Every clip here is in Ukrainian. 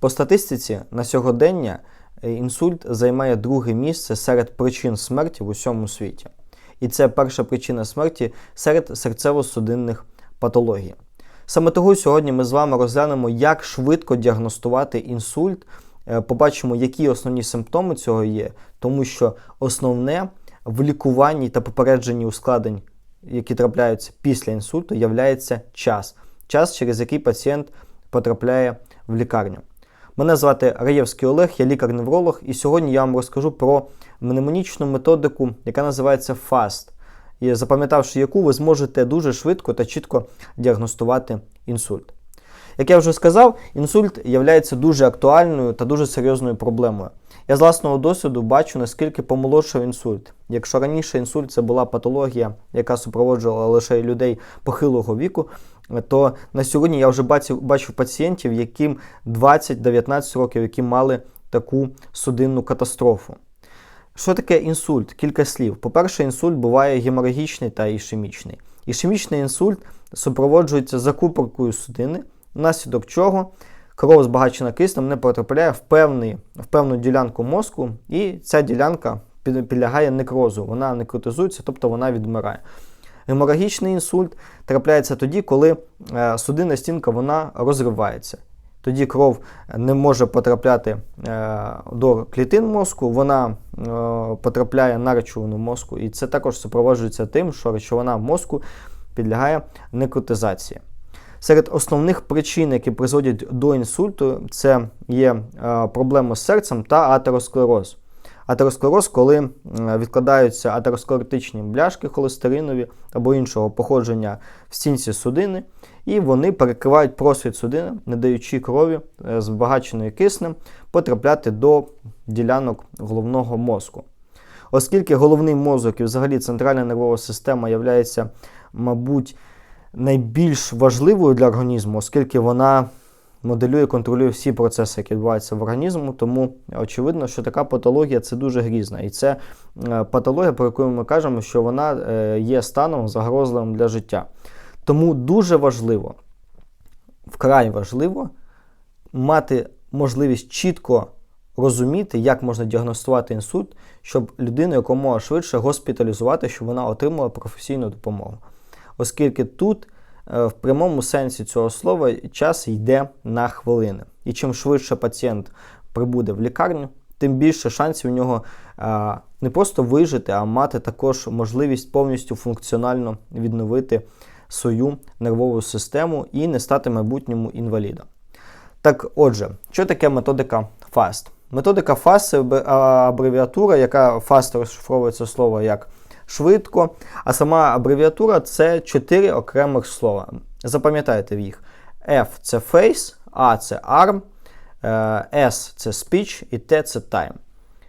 По статистиці на сьогодення е, інсульт займає друге місце серед причин смерті в усьому світі. І це перша причина смерті серед серцево-судинних патологій. Саме того сьогодні ми з вами розглянемо, як швидко діагностувати інсульт, е, побачимо, які основні симптоми цього є, тому що основне в лікуванні та попередженні ускладнень, які трапляються після інсульту, являється час. Час, через який пацієнт потрапляє в лікарню. Мене звати Раєвський Олег, я лікар-невролог, і сьогодні я вам розкажу про мнемонічну методику, яка називається FAST, і запам'ятавши яку, ви зможете дуже швидко та чітко діагностувати інсульт. Як я вже сказав, інсульт є дуже актуальною та дуже серйозною проблемою. Я з власного досвіду бачу, наскільки помолодшав інсульт. Якщо раніше інсульт це була патологія, яка супроводжувала лише людей похилого віку, то на сьогодні я вже бачив, бачив пацієнтів, яким 20-19 років, які мали таку судинну катастрофу. Що таке інсульт? Кілька слів. По-перше, інсульт буває геморагічний та ішемічний. Ішемічний інсульт супроводжується закупоркою судини, внаслідок чого кров збагачена киснем не потрапляє в, певний, в певну ділянку мозку, і ця ділянка підлягає некрозу, вона некротизується, тобто вона відмирає. Геморагічний інсульт трапляється тоді, коли е, судинна стінка вона розривається. Тоді кров не може потрапляти е, до клітин мозку, вона е, потрапляє на речовину мозку, і це також супроводжується тим, що речовина мозку підлягає некротизації. Серед основних причин, які призводять до інсульту, це є проблеми з серцем та атеросклероз. Атеросклероз, коли відкладаються атеросклеротичні бляшки холестеринові або іншого походження в стінці судини, і вони перекривають просвіт судини, не даючи крові, е, збагаченої киснем, потрапляти до ділянок головного мозку. Оскільки головний мозок і взагалі центральна нервова система є, мабуть, найбільш важливою для організму, оскільки вона моделює, контролює всі процеси, які відбуваються в організму. Тому очевидно, що така патологія це дуже грізна. І це е, патологія, про яку ми кажемо, що вона е, є станом загрозливим для життя. Тому дуже важливо, вкрай важливо мати можливість чітко розуміти, як можна діагностувати інсульт, щоб людину якомога швидше госпіталізувати, щоб вона отримала професійну допомогу. Оскільки тут в прямому сенсі цього слова час йде на хвилини. І чим швидше пацієнт прибуде в лікарню, тим більше шансів у нього е, не просто вижити, а мати також можливість повністю функціонально відновити свою нервову систему і не стати майбутньому інвалідом. Так, отже, що таке методика FAST? Методика FAST це абревіатура, яка FAST розшифровується слово як швидко. А сама абревіатура це чотири окремих слова. Запам'ятайте їх. F це face, A це arm, е, S це speech і T це time.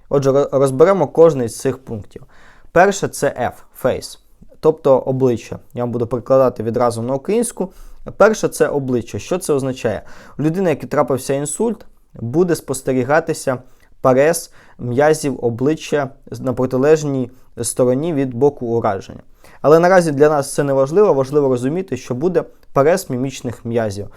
Отже, розберемо кожний з цих пунктів. Перше це F, face, тобто обличчя. Я вам буду перекладати відразу на українську. Перше це обличчя. Що це означає? У людини, який трапився інсульт, буде спостерігатися парез м'язів обличчя на протилежній стороні від боку ураження. Але наразі для нас це не важливо, важливо розуміти, що буде парез мімічних м'язів.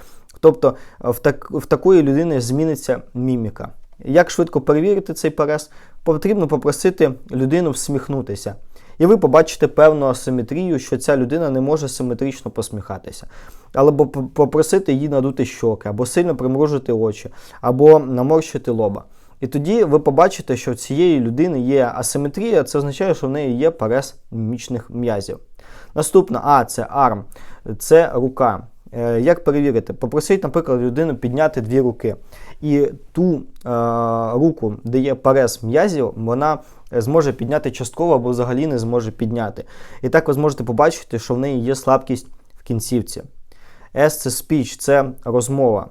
Тобто в, так, в такої людини зміниться міміка. Як швидко перевірити цей парез? Потрібно попросити людину всміхнутися. І ви побачите певну асиметрію, що ця людина не може симетрично посміхатися. Або попросити її надути щоки, або сильно примружити очі, або наморщити лоба. І тоді ви побачите, що в цієї людини є асиметрія, це означає, що в неї є парез мімічних м'язів. Наступна А це арм, це рука. Е, як перевірити? Попросіть, наприклад, людину підняти дві руки. І ту е, руку, де є парез м'язів, вона зможе підняти частково або взагалі не зможе підняти. І так ви зможете побачити, що в неї є слабкість в кінцівці. S це speech, це розмова.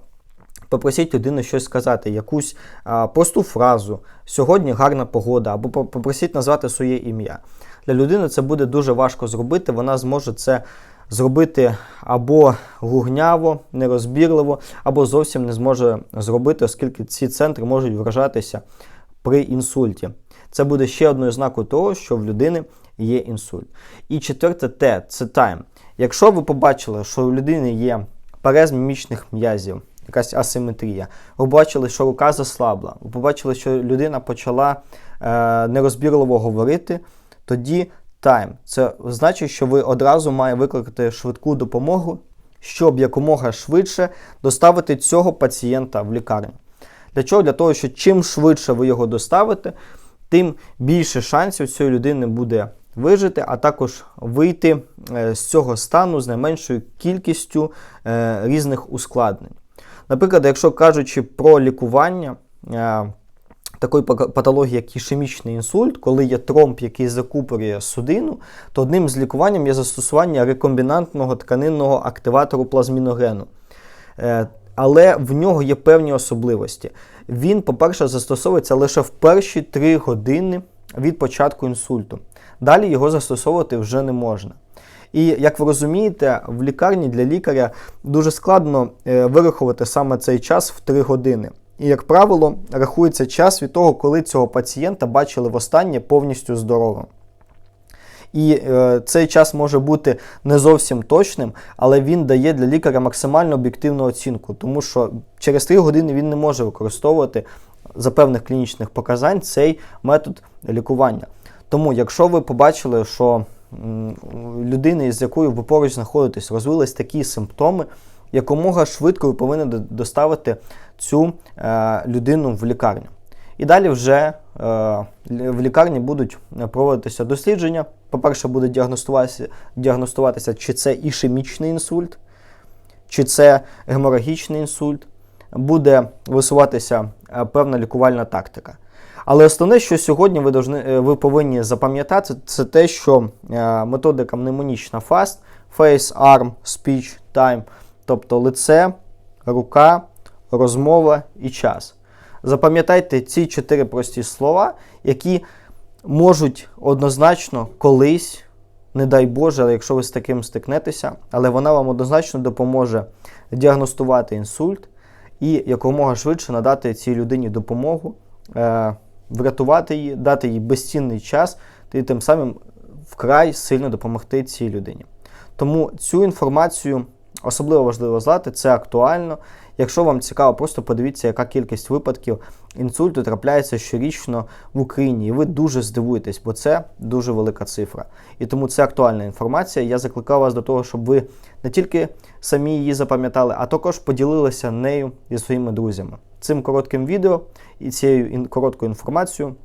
Попросіть людину щось сказати, якусь а, просту фразу. Сьогодні гарна погода, або попросіть назвати своє ім'я. Для людини це буде дуже важко зробити. Вона зможе це зробити або гугняво, нерозбірливо, або зовсім не зможе зробити, оскільки ці центри можуть вражатися при інсульті. Це буде ще одною знакою того, що в людини є інсульт. І четверте Т це тайм. Якщо ви побачили, що у людини є парез мімічних м'язів, якась асиметрія. Ви бачили, що рука заслабла, ви побачили, що людина почала е, нерозбірливо говорити, тоді тайм. Це значить, що ви одразу має викликати швидку допомогу, щоб якомога швидше доставити цього пацієнта в лікарню. Для чого? Для того, що чим швидше ви його доставите, тим більше шансів цієї людини буде вижити, а також вийти е, з цього стану з найменшою кількістю е, різних ускладнень. Наприклад, якщо кажучи про лікування е, такої патології, як ішемічний інсульт, коли є тромб, який закупорює судину, то одним з лікуванням є застосування рекомбінантного тканинного активатору плазміногену. Е, Але в нього є певні особливості. Він, по-перше, застосовується лише в перші 3 години від початку інсульту. Далі його застосовувати вже не можна. І як ви розумієте, в лікарні для лікаря дуже складно е, вирахувати саме цей час в 3 години. І, як правило, рахується час від того, коли цього пацієнта бачили востаннє повністю здоровим. І е, цей час може бути не зовсім точним, але він дає для лікаря максимально об'єктивну оцінку, тому що через 3 години він не може використовувати за певних клінічних показань цей метод лікування. Тому, якщо ви побачили, що людини, з якою ви поруч знаходитесь, розвились такі симптоми, якомога швидко ви повинні доставити цю е, людину в лікарню. І далі вже е, в лікарні будуть е, проводитися дослідження. По-перше, буде діагностуватися, діагностуватися, чи це ішемічний інсульт, чи це геморагічний інсульт, буде висуватися певна лікувальна тактика. Але основне, що сьогодні ви, должны, е, ви повинні запам'ятати, це те, що е, методика мнемонічна FAST, Face, Arm, Speech, Time, тобто лице, рука, розмова і час. Запам'ятайте ці чотири прості слова, які можуть однозначно колись, не дай Боже, якщо ви з таким стикнетеся, але вона вам однозначно допоможе діагностувати інсульт і якомога швидше надати цій людині допомогу, е, врятувати її, дати їй безцінний час і тим самим вкрай сильно допомогти цій людині. Тому цю інформацію особливо важливо знати, це актуально. Якщо вам цікаво, просто подивіться, яка кількість випадків інсульту трапляється щорічно в Україні, і ви дуже здивуєтесь, бо це дуже велика цифра. І тому це актуальна інформація. Я закликаю вас до того, щоб ви не тільки самі її запам'ятали, а також поділилися нею зі своїми друзями. Цим коротким відео і цією короткою інформацією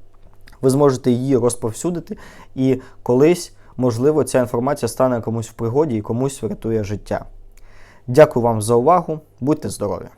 ви зможете її розповсюдити, і колись, можливо, ця інформація стане комусь в пригоді і комусь врятує життя. Дякую вам за увагу. Будьте здорові!